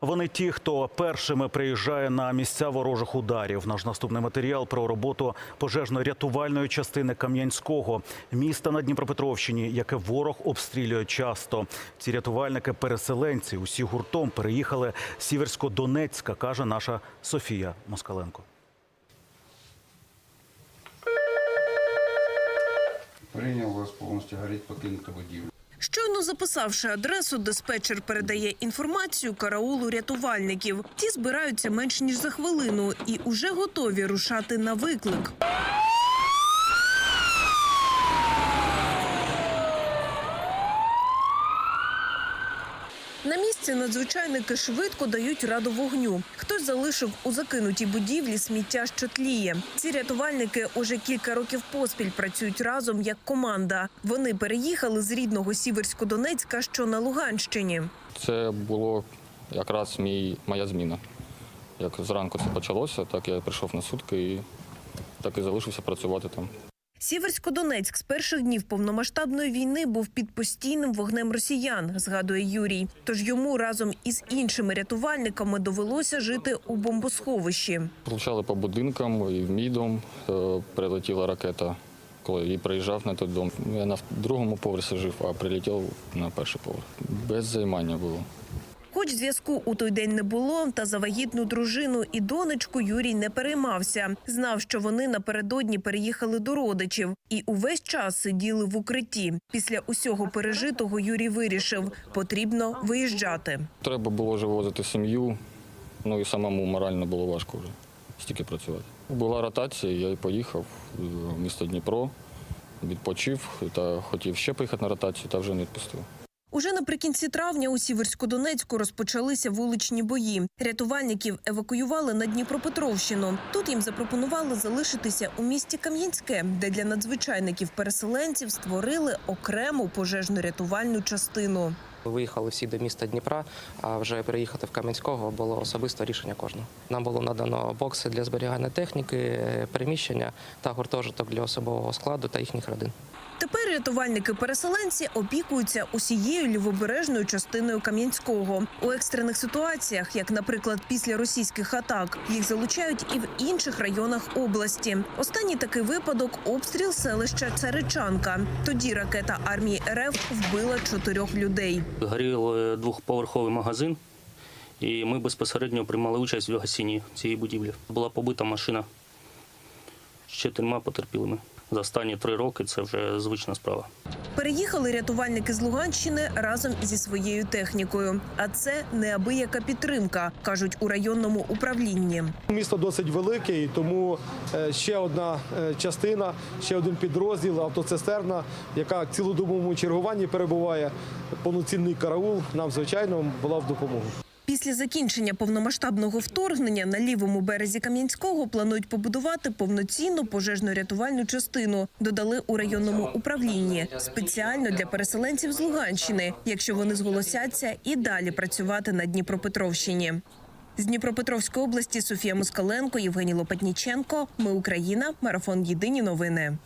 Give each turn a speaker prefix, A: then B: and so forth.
A: Вони ті, хто першими приїжджає на місця ворожих ударів. Наш наступний матеріал про роботу пожежно-рятувальної частини Кам'янського міста на Дніпропетровщині, яке ворог обстрілює часто. Ці рятувальники переселенці усі гуртом переїхали з Сіверсько-Донецька, каже наша Софія Москаленко.
B: Прийняв вас повністю горіть покинута будівля.
C: Щойно записавши адресу, диспетчер передає інформацію караулу рятувальників. Ті збираються менш ніж за хвилину і уже готові рушати на виклик. На місці надзвичайники швидко дають раду вогню. Хтось залишив у закинутій будівлі сміття, що тліє. Ці рятувальники уже кілька років поспіль працюють разом як команда. Вони переїхали з рідного Сіверсько-Донецька, що на Луганщині.
D: Це було якраз мій, моя зміна. Як зранку це почалося, так я прийшов на сутки і так і залишився працювати там.
C: Сіверсько-Донецьк з перших днів повномасштабної війни був під постійним вогнем росіян, згадує Юрій. Тож йому разом із іншими рятувальниками довелося жити у бомбосховищі.
D: Влучали по будинкам, і в мій дом е, прилетіла ракета. Коли я приїжджав на той дом, я на другому поверсі жив, а прилетів на перший поверх. Без займання було.
C: Хоч зв'язку у той день не було, та за вагітну дружину і донечку Юрій не переймався. Знав, що вони напередодні переїхали до родичів і увесь час сиділи в укритті. Після усього пережитого Юрій вирішив, потрібно виїжджати.
D: Треба було вже возити сім'ю, ну і самому морально було важко вже стільки працювати. Була ротація, я й поїхав в місто Дніпро, відпочив та хотів ще поїхати на ротацію, та вже не відпустив.
C: Уже наприкінці травня у Сіверсько-Донецьку розпочалися вуличні бої. Рятувальників евакуювали на Дніпропетровщину. Тут їм запропонували залишитися у місті Кам'янське, де для надзвичайників-переселенців створили окрему пожежно-рятувальну частину.
E: Виїхали всі до міста Дніпра, а вже переїхати в Кам'янського було особисто рішення кожного. Нам було надано бокси для зберігання техніки, переміщення та гуртожиток для особового складу та їхніх родин.
C: Рятувальники-переселенці опікуються усією лівобережною частиною Кам'янського. У екстрених ситуаціях, як, наприклад, після російських атак, їх залучають і в інших районах області. Останній такий випадок обстріл селища Царичанка. Тоді ракета армії РФ вбила чотирьох людей.
F: Горів е, двохповерховий магазин, і ми безпосередньо приймали участь в гасінні цієї будівлі. Була побита машина з чотирма потерпілими. За останні три роки це вже звична справа.
C: Переїхали рятувальники з Луганщини разом зі своєю технікою. А це неабияка підтримка, кажуть у районному управлінні.
G: Місто досить велике, і тому е, ще одна е, частина, ще один підрозділ, автоцистерна, яка в цілодобовому чергуванні перебуває. Повноцінний караул нам, звичайно, була в допомогу.
C: Після закінчення повномасштабного вторгнення на лівому березі Кам'янського планують побудувати повноцінну пожежно-рятувальну частину. Додали у районному управлінні спеціально для переселенців з Луганщини, якщо вони зголосяться і далі працювати на Дніпропетровщині. З Дніпропетровської області Софія Москаленко, Євгеній Лопатніченко. Ми Україна. Марафон Єдині новини.